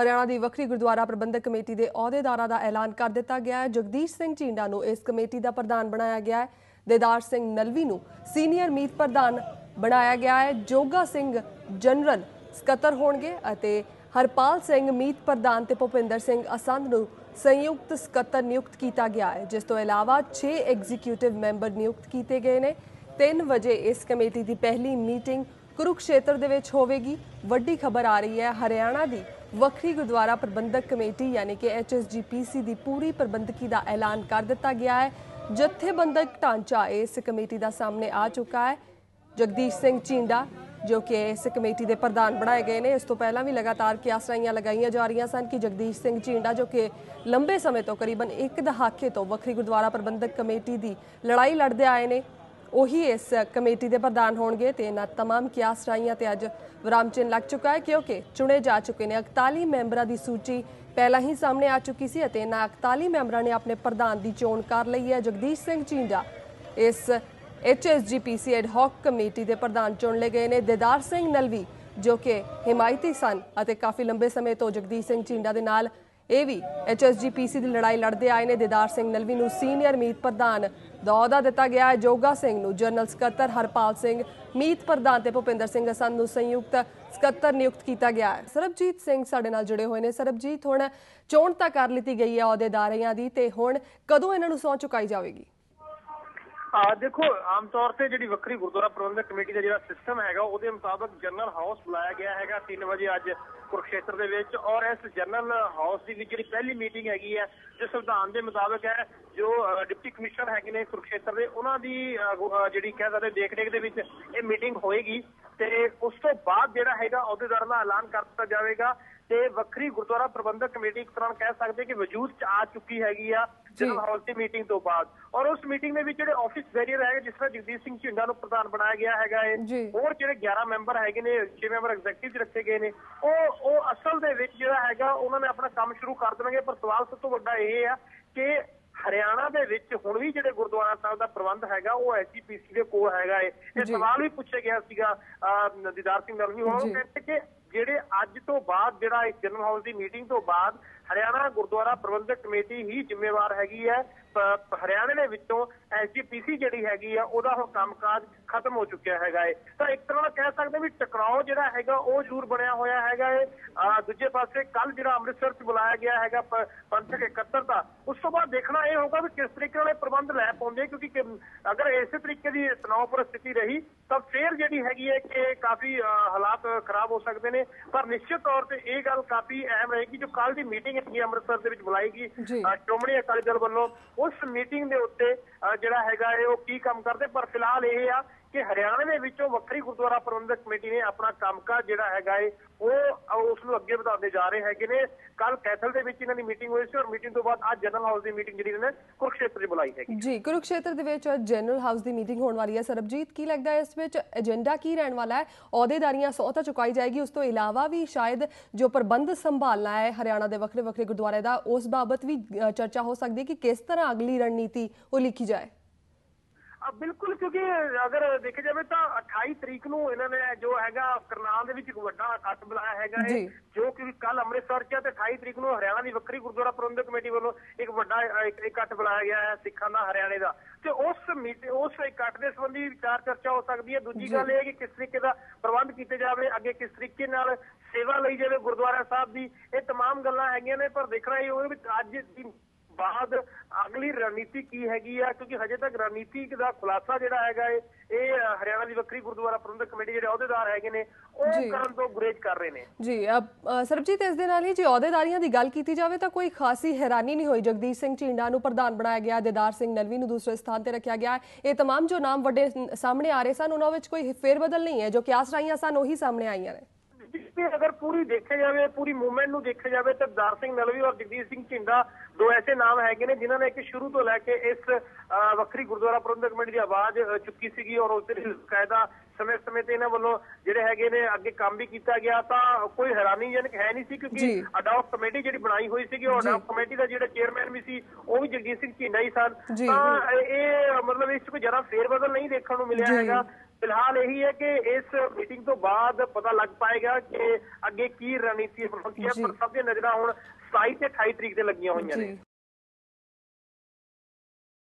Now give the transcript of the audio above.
ਹਰਿਆਣਾ ਦੀ ਵੱਖਰੀ ਗੁਰਦੁਆਰਾ ਪ੍ਰਬੰਧਕ ਕਮੇਟੀ ਦੇ ਅਹੁਦੇਦਾਰਾਂ ਦਾ ਐਲਾਨ ਕਰ ਦਿੱਤਾ ਗਿਆ ਹੈ। ਜਗਦੀਸ਼ ਸਿੰਘ ਝੀਂਡਾ ਨੂੰ ਇਸ ਕਮੇਟੀ ਦਾ ਪ੍ਰਧਾਨ ਬਣਾਇਆ ਗਿਆ ਹੈ। ਦੇਦਾਰ ਸਿੰਘ ਨਲਵੀ ਨੂੰ ਸੀਨੀਅਰ ਮੀਤ ਪ੍ਰਧਾਨ ਬਣਾਇਆ ਗਿਆ ਹੈ। ਜੋਗਾ ਸਿੰਘ ਜਨਰਲ ਸਕੱਤਰ ਹੋਣਗੇ ਅਤੇ ਹਰਪਾਲ ਸਿੰਘ ਮੀਤ ਪ੍ਰਧਾਨ ਤੇ ਭੁਪਿੰਦਰ ਸਿੰਘ ਅਸੰਧ ਨੂੰ ਸੰਯੁਕਤ ਸਕੱਤਰ ਨਿਯੁਕਤ ਕੀਤਾ ਗਿਆ ਹੈ, ਜਿਸ ਤੋਂ ਇਲਾਵਾ 6 ਐਗਜ਼ੀਕਿਊਟਿਵ ਮੈਂਬਰ ਨਿਯੁਕਤ ਕੀਤੇ ਗਏ ਨੇ। 3 ਵਜੇ ਇਸ ਕਮੇਟੀ ਦੀ ਪਹਿਲੀ ਮੀਟਿੰਗ ਕੁਰੂਕਸ਼ੇਤਰ ਦੇ ਵਿੱਚ ਹੋਵੇਗੀ। ਵੱਡੀ ਖਬਰ ਆ ਰਹੀ ਹੈ, ਹਰਿਆਣਾ ਦੀ ਵੱਖਰੀ ਗੁਰਦੁਆਰਾ ਪ੍ਰਬੰਧਕ ਕਮੇਟੀ ਯਾਨੀ ਕਿ ਐਚਐਸਜੀਪੀਸੀ ਦੀ ਪੂਰੀ ਪ੍ਰਬੰਧਕੀ ਦਾ ਐਲਾਨ ਕਰ ਦਿੱਤਾ ਗਿਆ ਹੈ। ਜਥੇਬੰਦਕ ਢਾਂਚਾ ਇਸ ਕਮੇਟੀ ਦਾ ਸਾਹਮਣੇ ਆ ਚੁੱਕਾ ਹੈ। ਜਗਦੀਸ਼ ਸਿੰਘ ਚੀਂਡਾ ਜੋ ਕਿ ਇਸ ਕਮੇਟੀ ਦੇ ਪ੍ਰਧਾਨ ਬਣਾਏ ਗਏ ਨੇ, ਇਸ ਤੋਂ ਪਹਿਲਾਂ ਵੀ ਲਗਾਤਾਰ ਕਿਆਸਰਾਈਆਂ ਲਗਾਈਆਂ ਜਾ ਰਹੀਆਂ ਸਨ ਕਿ ਜਗਦੀਸ਼ ਸਿੰਘ ਚੀਂਡਾ ਜੋ ਕਿ ਲੰਬੇ ਸਮੇਂ ਤੋਂ ਕਰੀਬਨ ਇੱਕ ਦਹਾਕੇ ਤੋਂ ਵੱਖਰੀ ਗੁਰਦੁਆਰਾ ਪ੍ਰਬੰਧਕ ਕਮੇਟੀ ਦੀ ਲੜਾਈ ਲੜਦੇ ਆਏ ਨੇ ਉਹੀ ਇਸ ਕਮੇਟੀ ਦੇ ਪ੍ਰਧਾਨ ਹੋਣਗੇ ਤੇ ਇਹਨਾਂ तमाम ਕਿਆਸਰਾਈਆਂ ਤੇ ਅੱਜ ਵਿਰਾਮਚਿੰਨ ਲੱਗ ਚੁੱਕਾ ਹੈ ਕਿਉਂਕਿ ਚੁਣੇ ਜਾ ਚੁੱਕੇ ਨੇ 41 ਮੈਂਬਰਾਂ ਦੀ ਸੂਚੀ ਪਹਿਲਾਂ ਹੀ ਸਾਹਮਣੇ ਆ ਚੁੱਕੀ ਸੀ ਅਤੇ ਇਹਨਾਂ 41 ਮੈਂਬਰਾਂ ਨੇ ਆਪਣੇ ਪ੍ਰਧਾਨ ਦੀ ਚੋਣ ਕਰ ਲਈ ਹੈ ਜਗਦੀਸ਼ ਸਿੰਘ ਚੀਂਡਾ ਇਸ ਐਚਐਸਜੀਪੀਸੀ ਐਡ ਹਾਕ ਕਮੇਟੀ ਦੇ ਪ੍ਰਧਾਨ ਚੁਣ ਲਏ ਗਏ ਨੇ ਦੇਦਾਰ ਸਿੰਘ ਨਲਵੀ ਜੋ ਕਿ ਹਿਮਾਇਤੀ ਸਨ ਅਤੇ ਕਾਫੀ ਲੰਬੇ ਸਮੇਂ ਤੋਂ ਜਗਦੀਸ਼ ਸਿੰਘ ਚੀਂਡਾ ਦੇ ਨਾਲ ਇਹ ਵੀ ਐਚਐਸਜੀਪੀਸੀ ਦੀ ਲੜਾਈ ਲੜਦੇ ਆਏ ਨੇ। ਦੇਦਾਰ ਸਿੰਘ ਨਲਵੀ ਨੂੰ ਸੀਨੀਅਰ ਮੀਤ ਪ੍ਰਧਾਨ ਦਾ ਅਹੁਦਾ ਦਿੱਤਾ ਗਿਆ ਹੈ। ਜੋਗਾ ਸਿੰਘ ਨੂੰ ਜਨਰਲ ਸਕੱਤਰ ਹਰਪਾਲ ਸਿੰਘ, ਮੀਤ ਪ੍ਰਧਾਨ ਤੇ ਭੁਪਿੰਦਰ ਸਿੰਘ ਅਸੰਦ ਨੂੰ ਸੰਯੁਕਤ ਸਕੱਤਰ ਨਿਯੁਕਤ ਕੀਤਾ ਗਿਆ ਹੈ। ਸਰਬਜੀਤ ਸਿੰਘ ਸਾਡੇ ਨਾਲ ਜੁੜੇ ਹੋਏ ਨੇ। ਸਰਬਜੀਤ, ਹੁਣ ਚੋਣ ਤਾਂ ਕਰ ਲਈ ਗਈ ਹੈ ਅਹੁਦੇਦਾਰੀਆਂ ਦੀ ਤੇ ਹੁਣ ਕਦੋਂ ਇਹਨਾਂ ਨੂੰ ਸੌਂ ਚੁਕਾਈ ਜਾਵੇਗੀ? ਆ ਦੇਖੋ, ਆਮ ਤੌਰ ਤੇ ਜਿਹੜੀ ਵੱਖਰੀ ਗੁਰਦੁਆਰਾ ਪ੍ਰਬੰਧਕ ਕਮੇਟੀ ਦਾ ਜਿਹੜਾ ਸਿਸਟਮ ਹੈਗਾ, ਉਹਦੇ ਮੁਤਾਬਕ ਜਨਰਲ ਹਾਊਸ ਬੁਲਾਇਆ ਗਿਆ ਹੈਗਾ 3 ਵਜੇ ਅੱਜ ਕੁਰਕਸ਼ੇਤਰ ਦੇ ਵਿੱਚ ਔਰ ਇਸ ਜਨਰਲ ਹਾਊਸ ਦੀ ਜਿਹੜੀ ਪਹਿਲੀ ਮੀਟਿੰਗ ਹੈਗੀ ਹੈ, ਜੋ ਸੰਵਿਧਾਨ ਦੇ ਮੁਤਾਬਕ ਹੈ, ਜੋ ਡਿਪਟੀ ਕਮਿਸ਼ਨਰ ਹੈਗੇ ਨੇ ਕੁਰਕਸ਼ੇਤਰ ਦੇ, ਉਹਨਾਂ ਦੀ ਜਿਹੜੀ ਕਹਿ ਸਕਦੇ ਦੇਖ ਰੇਖ ਦੇ ਵਿੱਚ ਇਹ ਮੀਟਿੰਗ ਹੋਏਗੀ ਤੇ ਉਸ ਤੋਂ ਬਾਅਦ ਜਿਹੜਾ ਹੈਗਾ, ਅਹੁਦੇਦਾਰਾਂ ਦਾ ਐਲਾਨ ਕਰ ਦਿੱਤਾ ਜਾਵੇਗਾ। ਤੇ ਵੱਖਰੀ ਗੁਰਦੁਆਰਾ ਪ੍ਰਬੰਧਕ ਕਮੇਟੀ ਇੱਕ ਤਰ੍ਹਾਂ ਕਹਿ ਸਕਦੇ ਕਿ ਵਜੂਦ ਚ ਆ ਚੁੱਕੀ ਹੈਗੀ ਆ ਜਨਰਲ ਦੀ ਮੀਟਿੰਗ ਤੋਂ ਬਾਅਦ। ਔਰ ਉਸ ਮੀਟਿੰਗ ਦੇ ਵਿੱਚ ਜਿਹੜੇ ਆਫਿਸ ਬੈਰੀਅਰ ਹੈਗੇ ਜਿਸ ਤਰ੍ਹਾਂ ਜਗਦੀਸ਼ ਸਿੰਘ ਝਿੰਡਾ ਨੂੰ ਪ੍ਰਧਾਨ ਬਣਾਇਆ ਗਿਆ ਹੈਗਾ ਜੀ। ਹੋਰ ਜਿਹੜੇ 11 ਮੈਂਬਰ ਹੈਗੇ ਨੇ 6 ਮੈਂਬਰ ਐਗਜ਼ੈਕਟਿਵ ਰੱਖੇ ਗਏ ਨੇ ਉਹ ਉਹ ਅਸਲ ਦੇ ਵਿੱਚ ਜਿਹੜਾ ਹੈਗਾ ਉਹਨਾਂ ਨੇ ਆਪਣਾ ਕੰਮ ਸ਼ੁਰੂ ਕਰ ਦੇਣਗੇ। ਪਰ ਸਵਾਲ ਸਭ ਤੋਂ ਵੱਡਾ ਇਹ ਆ ਕਿ ਹਰਿਆਣਾ ਦੇ ਵਿੱਚ ਹੁਣ ਵੀ ਜਿਹੜੇ ਗੁਰਦੁਆਰਾ ਸਾਹਿਬ ਦਾ ਪ੍ਰਬੰਧ ਹੈਗਾ ਉਹ ਐਸਜੀਪੀਸੀ ਦੇ ਕੋਲ ਹੈਗਾ ਏ। ਇਹ। ਸਵਾਲ ਵੀ ਪੁੱਛਿਆ ਗਿਆ ਸੀਗਾ ਦੀਦਾਰ ਸਿੰਘ ਨਲਵੀ ਹੋਣਾ ਕਹਿੰਦੇ ਕਿ ਜਿਹੜੇ ਅੱਜ ਤੋਂ ਬਾਅਦ ਜਿਹੜਾ ਇਸ ਜਨਰਲ ਹਾਊਸ ਦੀ ਮੀਟਿੰਗ ਤੋਂ ਬਾਅਦ ਹਰਿਆਣਾ ਗੁਰਦੁਆਰਾ ਪ੍ਰਬੰਧਕ ਕਮੇਟੀ ਹੀ ਜ਼ਿੰਮੇਵਾਰ ਹੈਗੀ ਹੈ। ਹਰਿਆਣੇ ਦੇ ਵਿੱਚੋਂ ਐਸਜੀਪੀਸੀ ਜਿਹੜੀ ਹੈਗੀ ਆ, ਉਹਦਾ ਹੁਣ ਕੰਮਕਾਜ ਖਤਮ ਹੋ ਚੁੱਕਿਆ ਹੈਗਾ ਏ। ਤਾਂ ਇੱਕ ਤਰ੍ਹਾਂ ਨਾਲ ਕਹਿ ਸਕਦੇ ਵੀ ਟਕਰਾਓ ਜਿਹੜਾ ਹੈਗਾ, ਉਹ ਜ਼ਰੂਰ ਬਣਿਆ ਹੋਇਆ ਹੈਗਾ ਏ। ਦੂਜੇ ਪਾਸੇ ਕੱਲ ਜਿਹੜਾ ਅੰਮ੍ਰਿਤਸਰ 'ਚ ਬੁਲਾਇਆ ਗਿਆ ਹੈਗਾ ਪੰਥਕ ਇਕੱਤਰ ਦਾ, ਉਸ ਤੋਂ ਬਾਅਦ ਦੇਖਣਾ ਇਹ ਹੋਊਗਾ ਵੀ ਕਿਸ ਤਰੀਕੇ ਨਾਲ ਇਹ ਪ੍ਰਬੰਧ ਲੈ ਪਾਉਂਦੇ ਕਿਉਂਕਿ ਅਗਰ ਇਸੇ ਤਰੀਕੇ ਦੀ ਤਣਾਅਪੂਰਨ ਸਥਿਤੀ ਰਹੀ, ਤਾਂ ਫੇਰ ਜਿਹੜੀ ਹੈਗੀ ਹੈ ਕਿ ਕਾਫੀ ਹਾਲਾਤ ਖਰਾਬ ਹੋ ਸਕਦੇ ਨੇ। ਪਰ ਨਿਸ਼ਚਿਤ ਤੌਰ ਤੇ ਇਹ ਗੱਲ ਕਾਫੀ ਅਹਿਮ ਰਹੇਗੀ, ਜੋ ਕੱਲ ਦੀ ਮੀਟਿੰਗ ਹੈਗੀ ਅੰਮ੍ਰਿਤਸਰ ਦੇ ਵਿੱਚ ਬੁਲਾਈ ਗਈ। ਸ਼੍ਰੋਮਣੀ ਅਕਾਲੀ ਦਲ ਵੱਲੋਂ ਉਸ ਮੀਟਿੰਗ ਦੇ ਉੱਤੇ ਜਿਹੜਾ ਹੈਗਾ ਹੈ ਉਹ ਕੀ ਕੰਮ ਕਰਦੇ ਪਰ ਫਿਲਹਾਲ ਇਹ ਆ ਕਿ ਹਰਿਆਣਾ ਦੇ ਵਿੱਚੋਂ ਵੱਖਰੀ ਗੁਰਦੁਆਰਾ ਪ੍ਰਬੰਧਕ ਕਮੇਟੀ ਨੇ ਆਪਣਾ ਕੰਮਕਾਜ ਜਿਹੜਾ ਹੈਗਾ ਹੈ ਉਹ ਉਸ ਨੂੰ ਅੱਗੇ ਵਧਾਉਂਦੇ ਜਾ ਰਹੇ ਹੈਗੇ ਨੇ। ਕੱਲ ਕੈਥਲ ਦੇ ਵਿੱਚ ਇਹਨਾਂ ਦੀ ਮੀਟਿੰਗ ਹੋਈ ਸੀ ਔਰ ਮੀਟਿੰਗ ਤੋਂ ਬਾਅਦ ਅੱਜ ਜਨਰਲ ਹਾਊਸ ਦੀ ਮੀਟਿੰਗ ਜਿਹੜੀ ਇਹਨਾਂ ਨੇ ਕੁਰਕਸ਼ੇਤਰ 'ਚ ਬੁਲਾਈ ਹੈਗੀ। ਜੀ, ਕੁਰੂਕਸ਼ੇਤਰ ਦੇ ਵਿੱਚ ਜਨਰਲ ਹਾਊਸ ਦੀ ਮੀਟਿੰਗ ਹੋਣ ਵਾਲੀ ਹੈ। ਸਰਬਜੀਤ, ਕੀ ਲੱਗਦਾ ਹੈ ਇਸ ਵਿੱਚ? ਏਜੰਡਾ ਕੀ ਰਹਿਣ ਵਾਲਾ ਹੈ? ਅਹੁਦੇਦਾਰੀਆਂ ਸੌ ਤਾਂ ਚੁਕਾਈ ਜਾਏਗੀ। ਉਸ ਤੋਂ ਇਲਾਵਾ ਵੀ ਸ਼ਾਇਦ ਜੋ ਪ੍ਰਬੰਧ ਸੰਭਾਲਣਾ ਹੈ ਹਰਿਆਣਾ ਦੇ ਵੱਖਰੇ ਵੱਖਰੇ ਗੁਰਦੁਆਰੇ ਦਾ, ਉਸ ਬਾਬਤ ਵੀ ਚਰਚਾ ਹੋ ਸਕਦੀ ਹੈ ਕਿ ਕਿਸ ਤਰ੍ਹਾਂ ਅਗਲੀ ਰਣਨੀਤੀ ਉਹ ਲਿਖੀ ਜਾਏ। ਬਿਲਕੁਲ ਕਿਉਂਕਿ ਅਗਰ ਦੇਖਿਆ ਜਾਵੇ ਤਾਂ 28 ਤਰੀਕ ਨੂੰ ਇਹਨਾਂ ਨੇ ਜੋ ਹੈਗਾ ਕਰਨਾਲ ਦੇ ਵਿੱਚ ਇੱਕ ਵੱਡਾ ਇਕੱਠ ਬੁਲਾਇਆ ਹੈਗਾ ਹੈ ਜੀ। ਜੋ ਕਿ ਕੱਲ ਅੰਮ੍ਰਿਤਸਰ 'ਚ ਹੈ ਤੇ 28 ਤਰੀਕ ਨੂੰ ਹਰਿਆਣਾ ਦੀ ਵੱਖਰੀ ਗੁਰਦੁਆਰਾ ਪ੍ਰਬੰਧਕ ਕਮੇਟੀ ਵੱਲੋਂ ਇੱਕ ਵੱਡਾ ਅ, ਇੱਕ ਇਕੱਠ ਬੁਲਾਇਆ ਗਿਆ ਹੈ ਸਿੱਖਾਂ ਦਾ ਹਰਿਆਣੇ ਦਾ ਤੇ ਉਸ ਮੀਟਿੰਗ ਉਸ ਇਕੱਠ ਦੇ ਸੰਬੰਧੀ ਵਿਚਾਰ ਚਰਚਾ ਹੋ ਸਕਦੀ ਹੈ ਦੂਜੀ ਜੀ। ਗੱਲ ਇਹ ਹੈ ਕਿ ਕਿਸ ਤਰੀਕੇ ਦਾ ਪ੍ਰਬੰਧ ਕੀਤੇ ਜਾਵੇ ਅੱਗੇ ਕਿਸ ਤਰੀਕੇ ਨਾਲ ਸੇਵਾ ਲਈ ਜਾਵੇ ਗੁਰਦੁਆਰਾ ਸਾਹਿਬ ਦੀ ਇਹ तमाम ਗੱਲਾਂ ਹੈਗੀਆਂ ਨੇ ਪਰ ਦੇਖਣਾ ਇਹ ਹੋਵੇ ਵੀ ਅੱਜ ਦੀ ਬਾਅਦ ਅਗਲੀ ਰਣਨੀਤੀ ਕੀ ਹੈਗੀ ਆ ਕਿਉਂਕਿ ਹਜੇ ਤੱਕ ਰਣਨੀਤੀ ਦਾ ਖੁਲਾਸਾ ਜਿਹੜਾ ਹੈਗਾ ਏ ਇਹ ਅ, ਹਰਿਆਣਾ ਦੀ ਵੱਖਰੀ ਗੁਰਦੁਆਰਾ ਪ੍ਰਬੰਧਕ ਕਮੇਟੀ ਜਿਹੜੇ ਅਹੁਦੇਦਾਰ ਹੈਗੇ ਨੇ ਉਹ ਜੀ। ਕਰਨ ਤੋਂ ਗੁਰੇਜ਼ ਕਰ ਰਹੇ ਨੇ ਜੀ ਅ, ਅ, ਸਰਬਜੀਤ ਇਸ ਦੇ ਨਾਲ ਹੀ ਜੇ ਅਹੁਦੇਦਾਰੀਆਂ ਦੀ ਗੱਲ ਕੀਤੀ ਜਾਵੇ ਤਾਂ ਕੋਈ ਖਾਸੀ ਹੈਰਾਨੀ ਨਹੀਂ ਹੋਈ ਜਗਦੀਸ਼ ਸਿੰਘ ਝੀਂਡਾ ਨੂੰ ਪ੍ਰਧਾਨ ਬਣਾਇਆ ਗਿਆ ਦੇਦਾਰ ਸਿੰਘ ਨਲਵੀ ਨੂੰ ਦੂਸਰੇ ਸਥਾਨ ਤੇ ਰੱਖਿਆ ਗਿਆ ਹੈ। ਇਹ तमाम ਜੋ ਨਾਮ ਵੱਡੇ ਸ- ਸਾਹਮਣੇ ਆ ਰਹੇ ਸਨ ਉਹਨਾਂ ਵਿੱਚ ਕੋਈ ਫੇਰਬਦਲ ਨਹੀਂ ਹੈ ਜੋ ਕਿਆਸ ਰਾਈਆਂ ਸਨ ਉਹੀ ਸਾਹਮਣੇ ਆਈਆਂ ਨੇ ਜਿਸਤੇ ਅਗਰ ਪੂਰੀ ਦੇਖਿਆ ਜਾਵੇ ਪੂਰੀ ਮੂਵਮੈਂਟ ਨੂੰ ਦੇਖਿਆ ਜਾਵੇ ਤਾਂ ਦਾਰ ਸਿੰਘ ਨਲਵੀ ਔਰ ਜਗਦੀਸ਼ ਸਿੰਘ ਝਿੰਦਾ ਦੋ ਐਸੇ ਨਾਮ ਹੈਗੇ ਨੇ ਜਿਨ੍ਹਾਂ ਨੇ ਕਿ ਸ਼ੁਰੂ ਤੋਂ ਲੈ ਕੇ ਇਸ ਵੱਖਰੀ ਗੁਰਦੁਆਰਾ ਪ੍ਰਬੰਧਕ ਕਮੇਟੀ ਦੀ ਆਵਾਜ਼ ਚੁੱਕੀ ਸੀਗੀ ਔਰ ਉਸ ਦੇ ਕਾਇਦਾ ਸਮੇਂ-ਸਮੇਂ ਤੇ ਇਹਨਾਂ ਵੱਲੋਂ ਜਿਹੜੇ ਹੈਗੇ ਨੇ ਅੱਗੇ ਕੰਮ ਵੀ ਕੀਤਾ ਗਿਆ ਤਾਂ ਕੋਈ ਹੈਰਾਨੀਜਨਕ ਹੈ ਨਹੀਂ ਸੀ। ਕਿਉਂਕਿ ਅਡਾਪ ਕਮੇਟੀ ਜਿਹੜੀ ਬਣਾਈ ਹੋਈ ਸੀਗੀ ਉਹ। ਅਡਾਪ ਕਮੇਟੀ ਦਾ ਜਿਹੜਾ ਚੇਅਰਮੈਨ ਵੀ ਸੀ ਉਹ ਵੀ ਜਗਦੀਸ਼ ਸਿੰਘ ਝਿੰਡਾ ਹੀ ਸਨ। ਤਾਂ ਇਹ ਮਤਲਬ ਇਸ 'ਚ ਕੋਈ ਜ਼ਿਆਦਾ ਫੇਰ ਬਦਲ ਨਹੀਂ ਦੇਖਣ ਨੂੰ ਮਿਲਿਆ। ਹੈਗਾ ਫਿਲਹਾਲ ਇਹੀ ਹੈ ਕਿ ਇਸ ਮੀਟਿੰਗ ਤੋਂ ਬਾਅਦ ਪਤਾ ਲੱਗ ਪਾਏਗਾ ਕਿ ਅੱਗੇ ਕੀ ਰਣਨੀਤੀ ਬਣਦੀ ਹੈ। ਪਰ ਸਭ ਦੀਆਂ ਨਜ਼ਰਾਂ ਹੁਣ 27 ਤੇ 28 ਤਰੀਕ ਤੇ ਲੱਗੀਆਂ ਹੋਈਆਂ ਨੇ